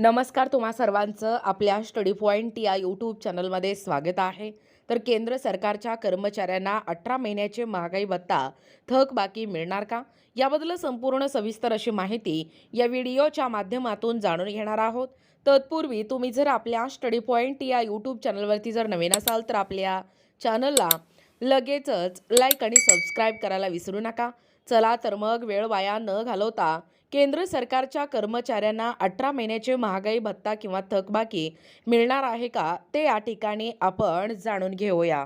नमस्कार तुम्हा सर्वांचं आपल्या स्टडी पॉईंट या यूट्यूब चॅनलमध्ये स्वागत आहे. तर केंद्र सरकारच्या कर्मचाऱ्यांना अठरा महिन्याचे महागाई भत्ता थक बाकी मिळणार का? याबद्दल संपूर्ण सविस्तर अशी माहिती या व्हिडिओच्या माध्यमातून जाणून घेणार आहोत. तत्पूर्वी तुम्ही जर आपल्या स्टडी पॉईंट या यूट्यूब चॅनलवरती जर नवीन असाल तर आपल्या चॅनलला लगेचच लाईक आणि सबस्क्राईब करायला विसरू नका. चला तर मग वेळ वाया न घालवता केंद्र सरकारच्या कर्मचाऱ्यांना अठरा महिन्याचे महागाई भत्ता किंवा थकबाकी मिळणार आहे का ते या ठिकाणी आपण जाणून घेऊया.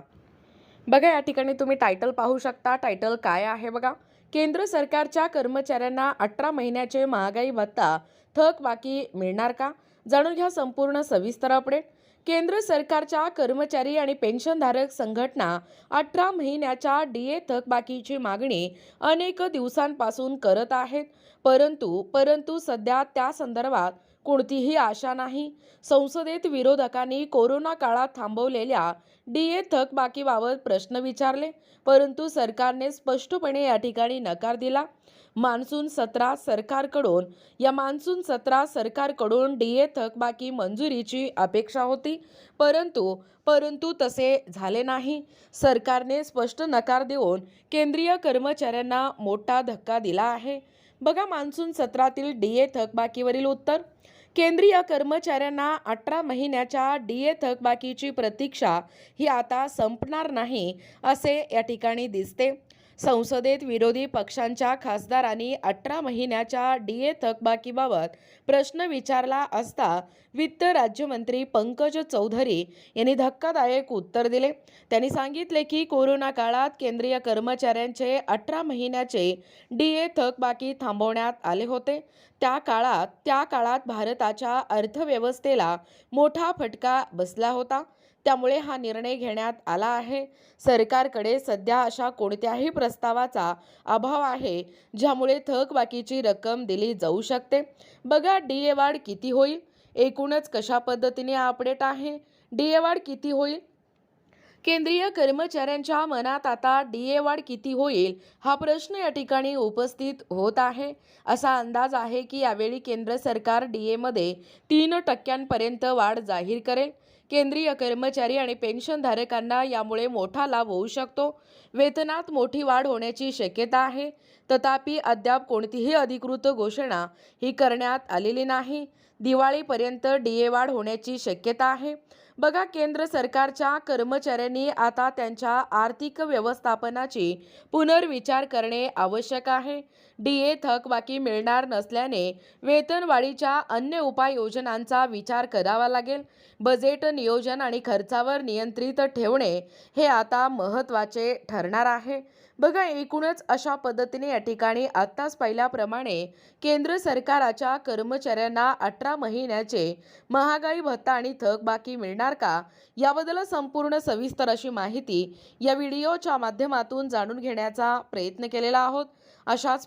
बघा या ठिकाणी तुम्ही टायटल पाहू शकता. टायटल काय आहे बघा? केंद्र सरकारच्या कर्मचाऱ्यांना अठरा महिन्याचे महागाई भत्ता थकबाकी मिळणार का? जाणून घ्या संपूर्ण सविस्तर अपडेट केंद्र सरकारच्या कर्मचारी आणि पेन्शनधारक संघटना अठरा महिन्याच्या डीए थकबाकीची मागणी अनेक दिवसांपासून करत आहेत. परंतु परंतु सध्या त्या संदर्भात कोणतीही आशा नाही. संसदेत विरोधकांनी कोरोना काळात थांबवलेल्या डी ए थकबाकीबाबत प्रश्न विचारले परंतु सरकारने स्पष्टपणे या ठिकाणी नकार दिला. मान्सून सत्रात सरकारकडून या मान्सून सत्रात सरकारकडून डी ए थकबाकी मंजुरीची अपेक्षा होती परंतु परंतु तसे झाले नाही. सरकारने स्पष्ट नकार देऊन केंद्रीय कर्मचाऱ्यांना मोठा धक्का दिला आहे. बघा मान्सून सत्रातील डी ए थकबाकीवरील उत्तर. केंद्रीय कर्मचाऱ्यांना अठरा महिन्याच्या डी ए थकबाकीची प्रतीक्षा ही आता संपणार नाही असे या ठिकाणी दिसते. संसदेत विरोधी पक्षांच्या खासदारांनी अठरा महिन्याच्या डी ए थकबाकीबाबत प्रश्न विचारला असता वित्त राज्यमंत्री पंकज चौधरी यांनी धक्कादायक उत्तर दिले. त्यांनी सांगितले की कोरोना काळात केंद्रीय कर्मचाऱ्यांचे अठरा महिन्याचे डी ए थकबाकी थांबवण्यात आले होते. त्या काळात त्या काळात भारताच्या अर्थव्यवस्थेला मोठा फटका बसला होता. त्यामुळे हा निर्णय घेण्यात आला आहे. सरकारकडे सध्या अशा कोणत्याही प्रस्तावाचा अभाव आहे ज्यामुळे थकबाकीची रक्कम दिली जाऊ शकते. बघा डी ए वाढ किती होईल? एकूणच कशा पद्धतीने अपडेट आहे? डी ए वाढ किती होईल? केंद्रीय कर्मचाऱ्यांच्या मनात आता डी ए वाढ किती होईल हा प्रश्न या ठिकाणी उपस्थित होत आहे. असा अंदाज आहे की यावेळी केंद्र सरकार डी एमध्ये तीन टक्क्यांपर्यंत वाढ जाहीर करेल. केंद्रीय कर्मचारी आणि पेन्शनधारकांना यामुळे मोठा लाभ होऊ शकतो. वेतनात मोठी वाढ होण्याची शक्यता आहे. तथापि अद्याप कोणतीही अधिकृत घोषणा ही करण्यात आलेली नाही. दिवाळीपर्यंत डी ए वाढ होण्याची शक्यता आहे. बघा केंद्र सरकारच्या कर्मचाऱ्यांनी आता त्यांच्या आर्थिक व्यवस्थापनाची पुनर्विचार करणे आवश्यक आहे. डी ए थकबाकी मिळणार नसल्याने वेतनवाढीच्या अन्य उपाययोजनांचा विचार करावा लागेल. बजेट नियोजन आणि खर्चावर नियंत्रित ठेवणे हे आता महत्त्वाचे ठरणार आहे. बघा एकूणच अशा पद्धतीने या ठिकाणी आत्ताच पाहिल्याप्रमाणे केंद्र सरकाराच्या कर्मचाऱ्यांना अठरा महिन्याचे महागाई भत्ता आणि थकबाकी मिळणार का? याबद्दल संपूर्ण सविस्तर अशी माहिती या व्हिडिओच्या माध्यमातून जाणून घेण्याचा प्रयत्न केलेला आहोत. अशाच